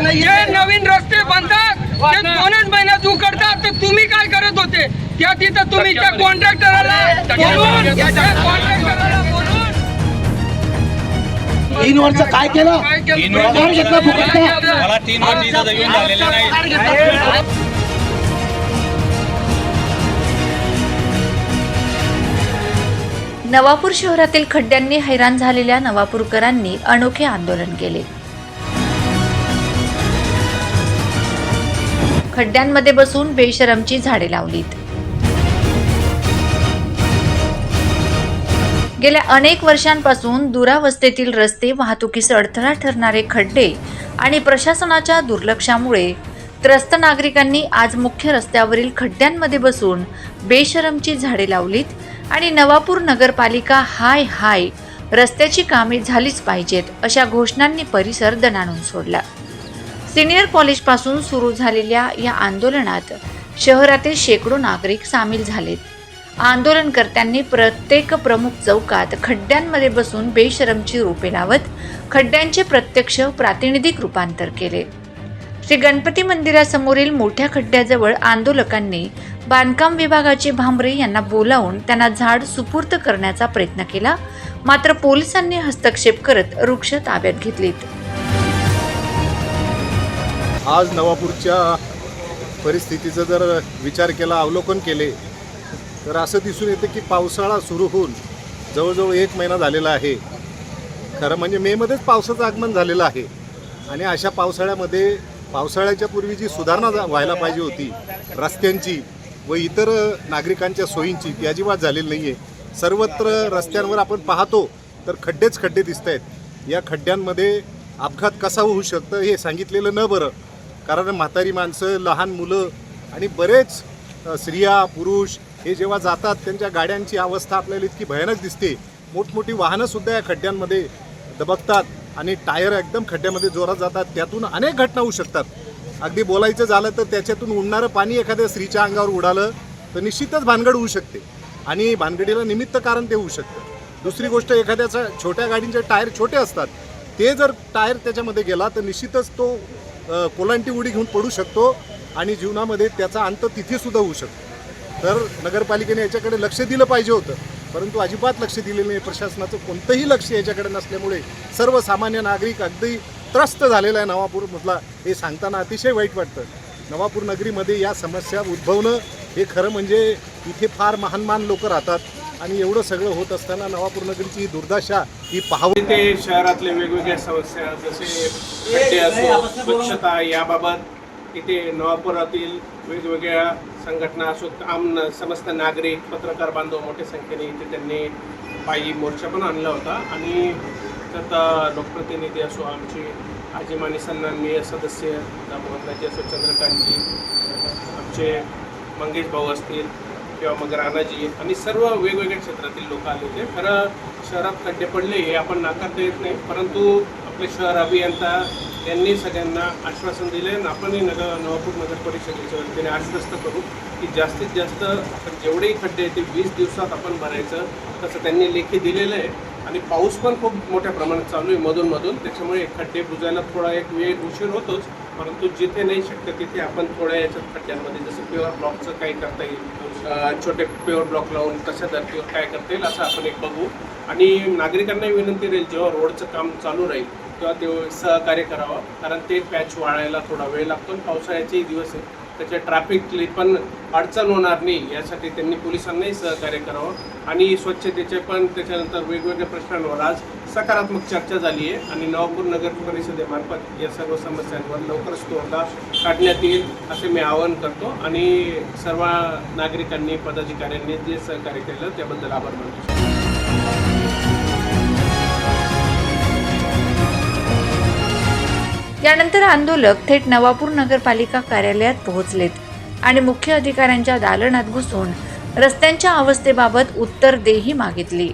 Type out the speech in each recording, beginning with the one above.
नवीन रस्ते बनतात ते दोनच महिन्यात उकडतात तर तुम्ही काय करत होते? त्या तिथं तुम्ही त्या कॉन्ट्रॅक्टरला त्या तीन वर्ष काय केलं? पगार घेतला फुकटचा. मला तीन वर्ष इथं येऊन झालेलं नाही. नवापूर शहरातील खड्ड्यांनी हैराण झालेल्या नवापूरकरांनी अनोखे आंदोलन केले. खड्ड्यांमध्ये बसून बेशरमची झाडे लावलीत. गेल्या अनेक वर्षांपासून दुरावस्थेतील रस्ते वाहतुकीस अडथळा ठरणारे खड्डे आणि प्रशासनाच्या दुर्लक्षामुळे त्रस्त नागरिकांनी आज मुख्य रस्त्यावरील खड्ड्यांमध्ये बसून बेशरमची झाडे लावलीत आणि नवापूर नगरपालिका हाय हाय रस्त्याची कामे झालीच पाहिजेत अशा घोषणांनी परिसर दणाणून सोडला. सिनियर कॉलेजपासून सुरू झालेल्या या आंदोलनात शहरातील शेकडो नागरिक सामील झालेत. आंदोलनकर्त्यांनी प्रत्येक प्रमुख चौकात खड्ड्यांमध्ये बसून बेशरमची रोपे लावत खड्ड्यांचे प्रत्यक्ष प्रातिनिधिक रूपांतर केले. श्री गणपती मंदिरासमोरील मोठ्या खड्ड्याजवळ आंदोलकांनी बांधकाम विभागाचे भांबरे यांना बोलावून त्यांना झाड सुपूर्त करण्याचा प्रयत्न केला मात्र पोलिसांनी हस्तक्षेप करत वृक्ष ताब्यात घेतलीत. आज नवापूरच्या परिस्थितीचं जर विचार केला अवलोकन केले तर असं दिसून येतं की पावसाळा सुरू होऊन जवळजवळ एक महिना झालेला आहे. खरं म्हणजे मेमध्येच पावसाचं आगमन झालेलं आहे. आणि अशा पावसाळ्यामध्ये पावसाळ्याच्या पूर्वी जी सुधारणा जा- व्हायला पाहिजे होती रस्त्यांची व इतर नागरिकांच्या सोयींची ती अजिबात झालेली नाही आहे सर्वत्र रस्त्यांवर आपण पाहतो तर खड्डेच खड्डे दिसत आहेत या खड्ड्यांमध्ये अपघात कसा होऊ शकतं हे सांगितलेलं न बरं कारण म्हातारी माणसं लहान मुलं आणि बरेच स्त्रिया पुरुष हे जेव्हा जातात त्यांच्या गाड्यांची अवस्था आपल्याला इतकी भयानक दिसते. मोठमोठी वाहनंसुद्धा या खड्ड्यांमध्ये दबकतात आणि टायर एकदम खड्ड्यामध्ये जोरात जातात. त्यातून अनेक घटना होऊ शकतात. अगदी बोलायचं झालं तर त्याच्यातून उडणारं पाणी एखाद्या स्त्रीच्या अंगावर उडालं तर निश्चितच भानगड होऊ शकते आणि भानगडीला निमित्त कारण ते होऊ शकतं. दुसरी गोष्ट एखाद्याचा छोट्या गाडींचे टायर छोटे असतात. ते जर टायर त्याच्यामध्ये गेला तर निश्चितच तो कोलांटी उडी घेऊन पडू शकतो आणि जीवनामध्ये त्याचा अंत तिथेसुद्धा होऊ शकतो. तर नगरपालिकेने याच्याकडे लक्ष दिलं पाहिजे होतं. परंतु अजिबात लक्ष दिलेलं नाही. प्रशासनाचं कोणतंही लक्ष याच्याकडे नसल्यामुळे सर्वसामान्य नागरिक अगदी त्रस्त झालेला आहे नवापूरमधला. हे सांगताना अतिशय वाईट वाटतं. नवापूर नगरीमध्ये या समस्या उद्भवणं हे खरं म्हणजे इथे फार महान महान लोक राहतात. आणि एवढं सगळं होत असताना नवापूर नगरीची ही दुर्दशा ही पाहावी ते शहरातले वेगवेगळ्या समस्या जसे खड्डे असो स्वच्छता याबाबत इथे नवापुरातील वेगवेगळ्या संघटना असो आम समस्त नागरिक पत्रकार बांधव मोठ्या संख्येने इथे त्यांनी पायी मोर्चा पण आणला होता. आणि त्यात लोकप्रतिनिधी असो आमचे आजी आजीमानी सन्माननीय सदस्य दामोदरजी असो चंद्रकांतजी आमचे मंगेश भाऊ असतील किंवा मग राणाजी आणि सर्व वेगवेगळ्या क्षेत्रातील लोक आले होते. खरं शहरात खड्डे पडले हे आपण नाकारता येत नाही. परंतु आपले शहर अभियंता यांनी सगळ्यांना आश्वासन दिले आणि आपणही नगर नवापूर नगर परिषदेच्या वतीने आश्वस्त करू की जास्तीत जास्त जेवढेही खड्डे आहेत ते वीस दिवसात आपण भरायचं तसं त्यांनी लेखी दिलेलं आहे. आणि पाऊस पण खूप मोठ्या प्रमाणात चालू आहे मधून मधून त्याच्यामुळे खड्डे बुजायला थोडा एक वेळ उशीर होतोच. परंतु जिथे नाही शक्य तिथे आपण थोड्या याच्यात खड्ड्यांमध्ये जसं प्युअर ब्लॉकचं काही करता येईल छोटे प्युअर ब्लॉक लावून तशा धर्तीवर काय करता येईल असं आपण एक बघू. आणि नागरिकांनाही विनंती राहील जेव्हा रोडचं काम चालू राहील तेव्हा ते सहकार्य करावं कारण ते पॅच वाळायला थोडा वेळ लागतो आणि पावसाळ्याचेही दिवस आहेत. त्याच्या ट्रॅफिकली पण अडचण होणार नाही यासाठी त्यांनी पोलिसांनाही सहकार्य करावं. आणि स्वच्छतेचे पण त्याच्यानंतर वेगवेगळ्या प्रश्नांवर आज सकारात्मक चर्चा झाली आहे. आणि नवापूर नगर परिषदेमार्फत या सर्व समस्यांवर लवकरच तोडगा काढण्यात येईल असे मी आवाहन करतो. आणि सर्व नागरिकांनी पदाधिकाऱ्यांनी जे सहकार्य केलं त्याबद्दल आभार मानतो. यानंतर आंदोलक थेट नवापूर नगरपालिका कार्यालयात पोहोचलेत आणि मुख्य अधिकाऱ्यांच्या दालनात घुसून रस्त्यांच्या अवस्थेबाबत उत्तर देही मागितली.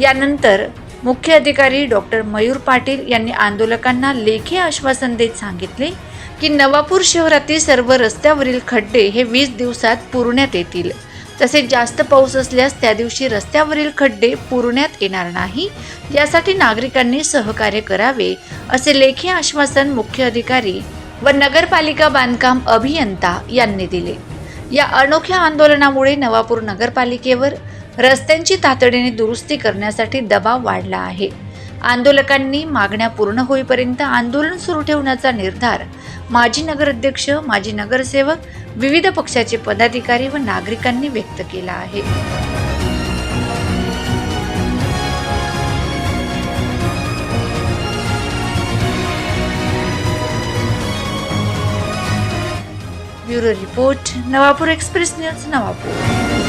यानंतर मुख्य अधिकारी डॉक्टर मयूर पाटील यांनी आंदोलकांना लेखी आश्वासन देत सांगितले की नवापूर शहरातील सर्व रस्त्यावरील खड्डे हे वीस दिवसात पुरण्यात येतील. तसेच जास्त पाऊस असल्यास त्या दिवशी रस्त्यावरील खड्डे पुरण्यात येणार नाही. यासाठी नागरिकांनी सहकार्य करावे असे लेखी आश्वासन मुख्य अधिकारी व नगरपालिका बांधकाम अभियंता यांनी दिले. या अनोख्या आंदोलनामुळे नवापूर नगरपालिकेवर रस्त्यांची तातडीने दुरुस्ती करण्यासाठी दबाव वाढला आहे. आंदोलकांनी मागण्या पूर्ण होईपर्यंत आंदोलन सुरू ठेवण्याचा निर्धार माजी नगराध्यक्ष माजी नगरसेवक विविध पक्षाचे पदाधिकारी व नागरिकांनी व्यक्त केला आहे. Bureau report Navapur express news Navapur.